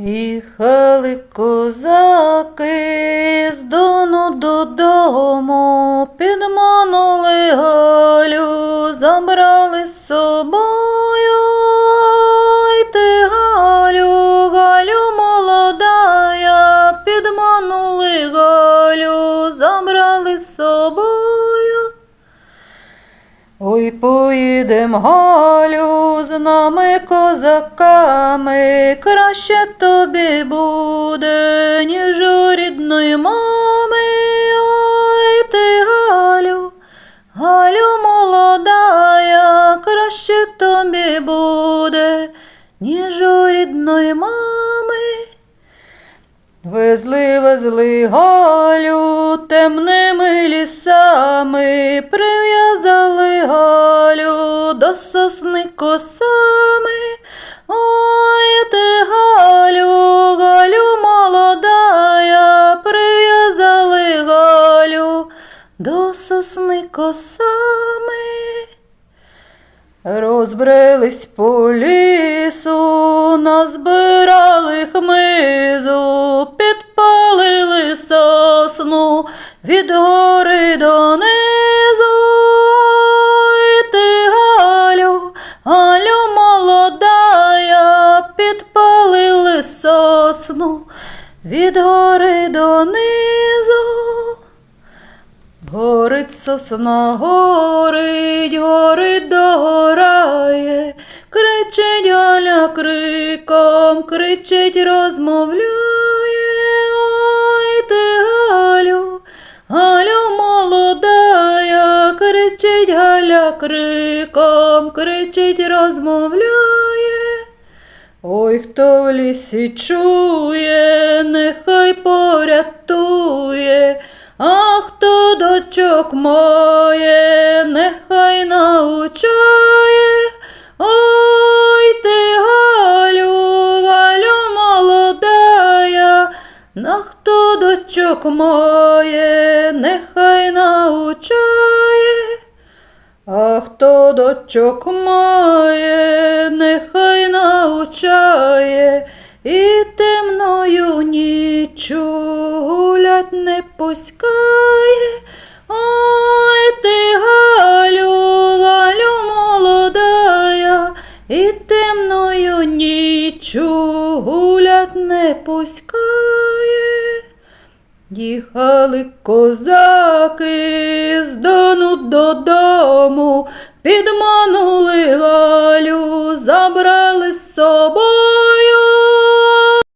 Їхали козаки з дону додому, підманули Галю, забрали Ой, поїдем, Галю, з нами козаками, краще тобі буде, ніж у рідної мами. Ой, ти, Галю, Галю молодая, краще тобі буде, ніж у Везли, везли Галю темними лісами, прив'язали Галю до сосни косами. Ой, ти Галю, Галю молодая, прив'язали Галю до сосни косами. Розбрелись по лісу, назбирали хмизу, сосну від гори донизу. Ой, ти, Галю, Галю молодая, підпалили сосну від гори донизу. Горить сосна, горить, горить догорає, кричить Галя криком, кричить, розмовляє. Кричить Галя криком, кричить, розмовляє. Ой, хто в лісі чує, нехай порятує, а хто дочок має, нехай научає. Ой, ти, Галю, Галю молодая, на хто дочок має, нехай научає. А хто дочок має, нехай научає, і темною ніччю гулять не пускає. Ой, ти, Галю, Галю молодая, і темною ніччю гулять не пускає. Їхали козаки з дону додому, підманули Галю, забрали з собою.